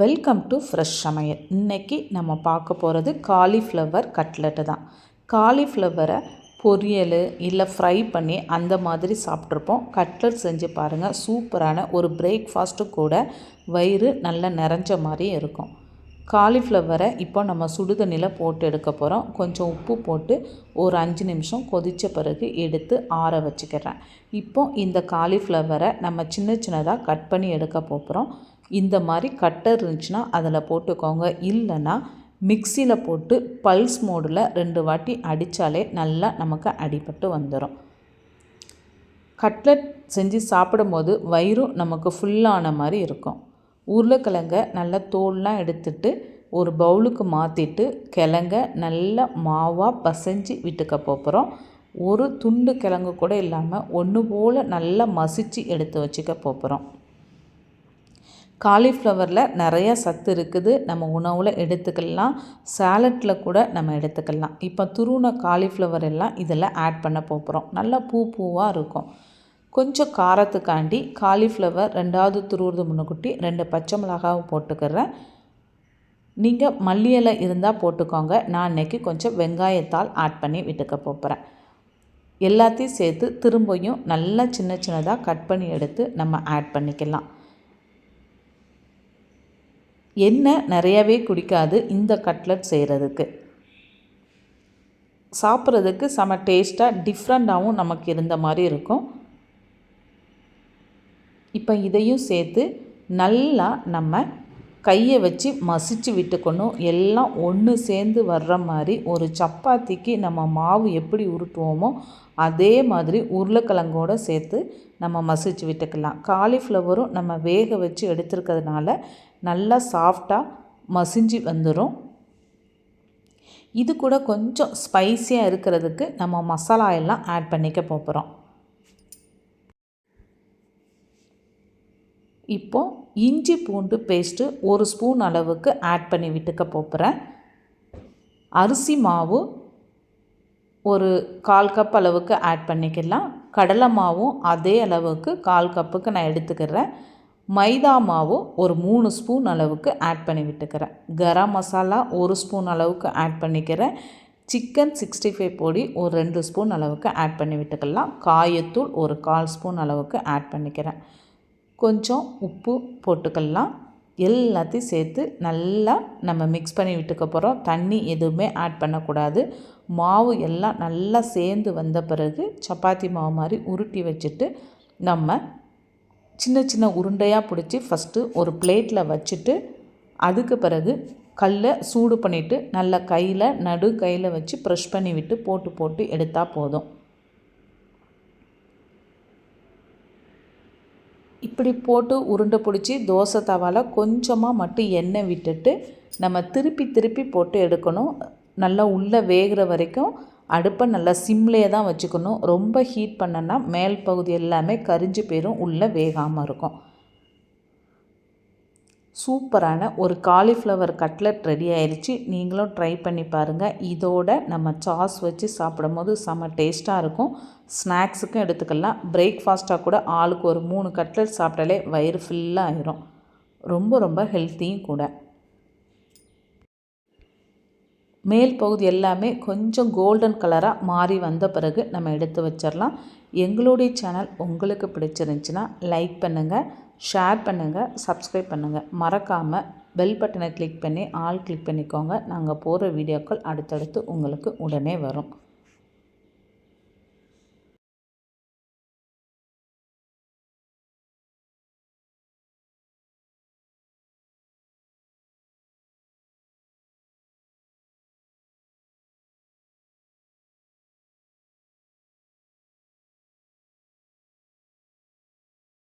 Welcome to fresh சமையல். இன்றைக்கி நம்ம பார்க்க போகிறது காலிஃப்ளவர் கட்லெட்டு தான். காலிஃப்ளவரை பொரியல் இல்லை ஃப்ரை பண்ணி அந்த மாதிரி சாப்பிட்ருப்போம் கட்லெட் செஞ்சு பாருங்கள் சூப்பரான ஒரு பிரேக்ஃபாஸ்ட்டு கூட வயிறு நல்லா நிறைஞ்ச மாதிரி இருக்கும். காலிஃப்ளவரை இப்போ நம்ம சுடுதண்ணியில் போட்டு எடுக்க போகிறோம் கொஞ்சம் உப்பு போட்டு ஒரு அஞ்சு நிமிஷம் கொதித்த பிறகு எடுத்து ஆற வச்சுக்கிறேன். இப்போ இந்த காலிஃப்ளவரை நம்ம சின்ன சின்னதாக கட் பண்ணி எடுக்க போகிறோம் இந்த மாதிரி கட்டர் இருந்துச்சுன்னா அதில் போட்டுக்கோங்க. இல்லைன்னா மிக்சியில் போட்டு பல்ஸ் மோடில் ரெண்டு வாட்டி அடித்தாலே நல்லா நமக்கு அடிபட்டு வந்துடும் கட்லட் செஞ்சு சாப்பிடும்போது வயிறும் நமக்கு ஃபுல்லான மாதிரி இருக்கும். உருளைக்கிழங்க நல்லா தோல்லாம் எடுத்துட்டு ஒரு பவுலுக்கு மாற்றிட்டு கிழங்க நல்லா மாவாக பசைஞ்சு விட்டுக்க போகிறோம் ஒரு துண்டு கிழங்கு கூட இல்லாமல் ஒன்று போல் நல்லா மசிச்சு எடுத்து வச்சுக்க போகிறோம் காலிஃப்ளவரில் நிறைய சத்து இருக்குது. நம்ம உணவில் எடுத்துக்கலாம். சாலட்டில் கூட நம்ம எடுத்துக்கலாம். இப்போ துருண காலிஃப்ளவர் எல்லாம் இதில் ஆட் பண்ண போகிறோம் நல்லா பூ பூவாக இருக்கும். கொஞ்சம் காரத்துக்காண்டி காலிஃப்ளவர் ரெண்டாவது துருவுறது முன்னுக்குட்டி ரெண்டு பச்சை மிளகாவும் போட்டுக்கிறேன். நீங்கள் மல்லியலை இருந்தால் போட்டுக்கோங்க. நான் இன்றைக்கி கொஞ்சம் வெங்காயத்தால் ஆட் பண்ணி விட்டுக்க போகிறேன் எல்லாத்தையும் சேர்த்து திரும்பியும் நல்லா சின்ன சின்னதாக கட் பண்ணி எடுத்து நம்ம ஆட் பண்ணிக்கலாம். எண்ணெய் நிறையவே குடிக்காது இந்த கட்லட் செய்கிறதுக்கு சாப்பிட்றதுக்கு செம டேஸ்ட்டாக டிஃப்ரெண்ட்டாகவும் நமக்கு இருந்த மாதிரி இருக்கும். இப்போ இதையும் சேர்த்து நல்லா நம்ம கையை வச்சு மசிச்சு விட்டுக்கணும். எல்லாம் ஒன்று சேர்ந்து வர்ற மாதிரி ஒரு சப்பாத்திக்கு நம்ம மாவு எப்படி உருட்டுவோமோ அதே மாதிரி உருளைக்கிழங்கோடு சேர்த்து நம்ம மசிச்சு விட்டுக்கலாம். காலிஃப்ளவரும் நம்ம வேக வச்சு எடுத்துருக்கிறதுனால நல்லா சாஃப்டாக மசிஞ்சு வந்துடும் இது கூட கொஞ்சம் ஸ்பைஸியாக இருக்கிறதுக்கு நம்ம மசாலா எல்லாம் ஆட் பண்ணிக்க போகிறோம் இப்போது இஞ்சி பூண்டு பேஸ்ட்டு ஒரு ஸ்பூன் அளவுக்கு ஆட் பண்ணி விட்டுக்க போகிறேன் அரிசி மாவு ஒரு கால் கப் அளவுக்கு ஆட் பண்ணிக்கலாம். கடலை மாவும் அதே அளவுக்கு கால் கப்புக்கு நான் எடுத்துக்கிறேன். மைதா மாவு ஒரு மூணு ஸ்பூன் அளவுக்கு ஆட் பண்ணி விட்டுக்கிறேன். கரம் மசாலா ஒரு ஸ்பூன் அளவுக்கு ஆட் பண்ணிக்கிறேன். சிக்கன் சிக்ஸ்டி ஃபைவ் பொடி ஒரு ரெண்டு ஸ்பூன் அளவுக்கு ஆட் பண்ணி விட்டுக்கலாம். காயத்தூள் ஒரு கால் ஸ்பூன் அளவுக்கு ஆட் பண்ணிக்கிறேன். கொஞ்சம் உப்பு போட்டுக்கலாம். எல்லாத்தையும் சேர்த்து நல்லா நம்ம மிக்ஸ் பண்ணி விட்டுக்க போகிறோம் தண்ணி எதுவுமே ஆட் பண்ணக்கூடாது. மாவு எல்லாம் நல்லா சேர்ந்து வந்த பிறகு சப்பாத்தி மாவு மாதிரி உருட்டி வச்சுட்டு நம்ம சின்ன சின்ன உருண்டையாக பிடிச்சி ஃபஸ்ட்டு ஒரு பிளேட்டில் வச்சுட்டு அதுக்கு பிறகு கல்லை சூடு பண்ணிவிட்டு நல்லா கையில் நடு கையில் வச்சு ப்ரெஷ் பண்ணி விட்டு போட்டு போட்டு எடுத்தால் போதும். இப்படி போட்டு உருண்டை பிடிச்சி தோசை தவாவில் கொஞ்சமாக மட்டும் எண்ணெய் விட்டுட்டு நம்ம திருப்பி திருப்பி போட்டு எடுக்கணும். நல்லா உள்ளே வேகிற வரைக்கும் அடுப்பை நல்லா சிம்லேயே தான் வச்சுக்கணும். ரொம்ப ஹீட் பண்ணனா மேல் பகுதி எல்லாமே கரிஞ்சு போயிடும் உள்ளே வேகாமல் இருக்கும். சூப்பரான ஒரு காலிஃப்ளவர் கட்லட் ரெடி ஆயிடுச்சு நீங்களும் ட்ரை பண்ணி பாருங்கள் இதோட நம்ம சாஸ் வச்சு சாப்பிடும் போது செம்ம டேஸ்ட்டாக இருக்கும். ஸ்நாக்ஸுக்கும் எடுத்துக்கலாம். பிரேக்ஃபாஸ்ட்டாக கூட ஆளுக்கு ஒரு மூணு கட்லெட் சாப்பிட்டாலே வயிறு ஃபுல்லாக ஆயிரும். ரொம்ப ரொம்ப ஹெல்த்தியும் கூட. மேல் பகுதி எல்லாமே கொஞ்சம் கோல்டன் கலராக மாறி வந்த பிறகு நம்ம எடுத்து வச்சிடலாம். எங்களுடைய சேனல் உங்களுக்கு பிடிச்சிருந்துச்சின்னா லைக் பண்ணுங்கள் ஷேர் பண்ணுங்கள் சப்ஸ்கிரைப் பண்ணுங்கள் மறக்காமல் பெல் பட்டனை கிளிக் பண்ணி ஆல் கிளிக் பண்ணிக்கோங்க. நாங்கள் போகிற வீடியோக்கள் அடுத்தடுத்து உங்களுக்கு உடனே வரும்.